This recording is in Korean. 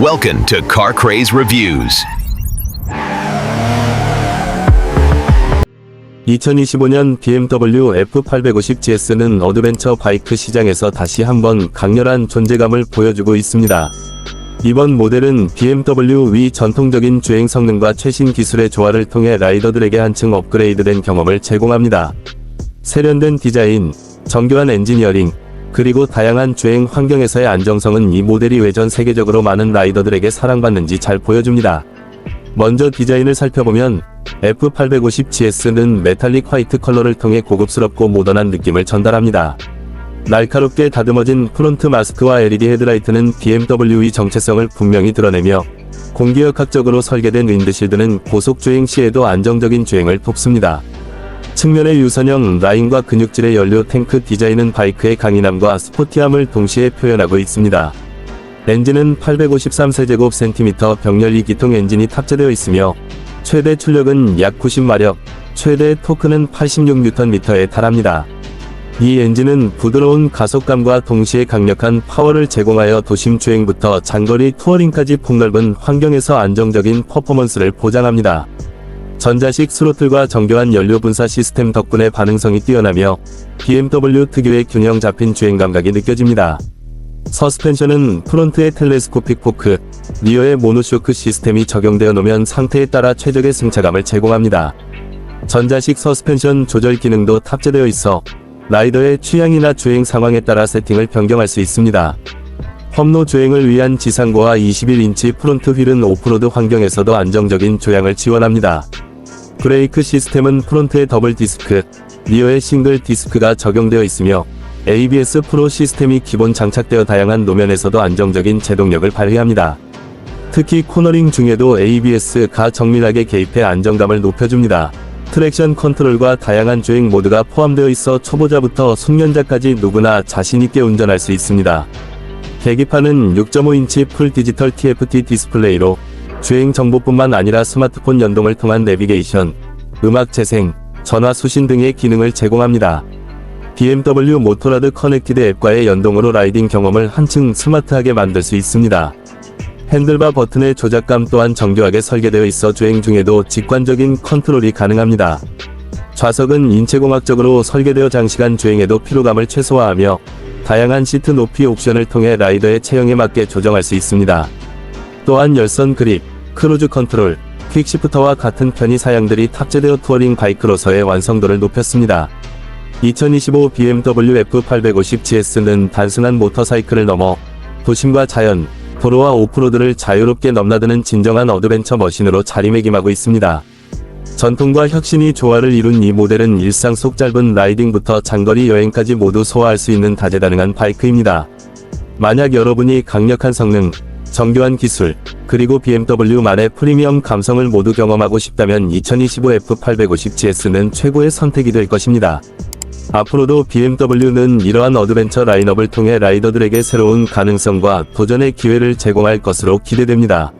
Welcome to Car Craze Reviews. 2025년 BMW F850GS는 어드벤처 바이크 시장에서 다시 한번 강렬한 존재감을 보여주고 있습니다. 이번 모델은 BMW 위 전통적인 주행 성능과 최신 기술의 조화를 통해 라이더들에게 한층 업그레이드된 경험을 제공합니다. 세련된 디자인, 정교한 엔지니어링, 그리고 다양한 주행 환경에서의 안정성은 이 모델이 왜 전 세계적으로 많은 라이더들에게 사랑받는지 잘 보여줍니다. 먼저 디자인을 살펴보면 F850GS는 메탈릭 화이트 컬러를 통해 고급스럽고 모던한 느낌을 전달합니다. 날카롭게 다듬어진 프론트 마스크와 LED 헤드라이트는 BMW의 정체성을 분명히 드러내며 공기역학적으로 설계된 윈드실드는 고속주행 시에도 안정적인 주행을 돕습니다. 측면의 유선형 라인과 근육질의 연료 탱크 디자인은 바이크의 강인함과 스포티함을 동시에 표현하고 있습니다. 엔진은 853세제곱 센티미터 병렬 2기통 엔진이 탑재되어 있으며 최대 출력은 약 90마력, 최대 토크는 86Nm에 달합니다. 이 엔진은 부드러운 가속감과 동시에 강력한 파워를 제공하여 도심 주행부터 장거리 투어링까지 폭넓은 환경에서 안정적인 퍼포먼스를 보장합니다. 전자식 스로틀과 정교한 연료 분사 시스템 덕분에 반응성이 뛰어나며 BMW 특유의 균형 잡힌 주행 감각이 느껴집니다. 서스펜션은 프론트의 텔레스코픽 포크, 리어의 모노쇼크 시스템이 적용되어 놓으면 상태에 따라 최적의 승차감을 제공합니다. 전자식 서스펜션 조절 기능도 탑재되어 있어 라이더의 취향이나 주행 상황에 따라 세팅을 변경할 수 있습니다. 험로 주행을 위한 지상고와 21인치 프론트 휠은 오프로드 환경에서도 안정적인 조향을 지원합니다. 브레이크 시스템은 프론트에 더블 디스크, 리어에 싱글 디스크가 적용되어 있으며 ABS 프로 시스템이 기본 장착되어 다양한 노면에서도 안정적인 제동력을 발휘합니다. 특히 코너링 중에도 ABS가 정밀하게 개입해 안정감을 높여줍니다. 트랙션 컨트롤과 다양한 주행 모드가 포함되어 있어 초보자부터 숙련자까지 누구나 자신있게 운전할 수 있습니다. 계기판은 6.5인치 풀 디지털 TFT 디스플레이로 주행 정보뿐만 아니라 스마트폰 연동을 통한 내비게이션, 음악 재생, 전화 수신 등의 기능을 제공합니다. BMW 모토라드 커넥티드 앱과의 연동으로 라이딩 경험을 한층 스마트하게 만들 수 있습니다. 핸들바 버튼의 조작감 또한 정교하게 설계되어 있어 주행 중에도 직관적인 컨트롤이 가능합니다. 좌석은 인체공학적으로 설계되어 장시간 주행에도 피로감을 최소화하며 다양한 시트 높이 옵션을 통해 라이더의 체형에 맞게 조정할 수 있습니다. 또한 열선 그립, 크루즈 컨트롤, 퀵시프터와 같은 편의 사양들이 탑재되어 투어링 바이크로서의 완성도를 높였습니다. 2025 BMW F850GS는 단순한 모터사이클을 넘어 도심과 자연, 도로와 오프로드를 자유롭게 넘나드는 진정한 어드벤처 머신으로 자리매김하고 있습니다. 전통과 혁신이 조화를 이룬 이 모델은 일상 속 짧은 라이딩부터 장거리 여행까지 모두 소화할 수 있는 다재다능한 바이크입니다. 만약 여러분이 강력한 성능, 정교한 기술, 그리고 BMW만의 프리미엄 감성을 모두 경험하고 싶다면 2025 F850GS는 최고의 선택이 될 것입니다. 앞으로도 BMW는 이러한 어드벤처 라인업을 통해 라이더들에게 새로운 가능성과 도전의 기회를 제공할 것으로 기대됩니다.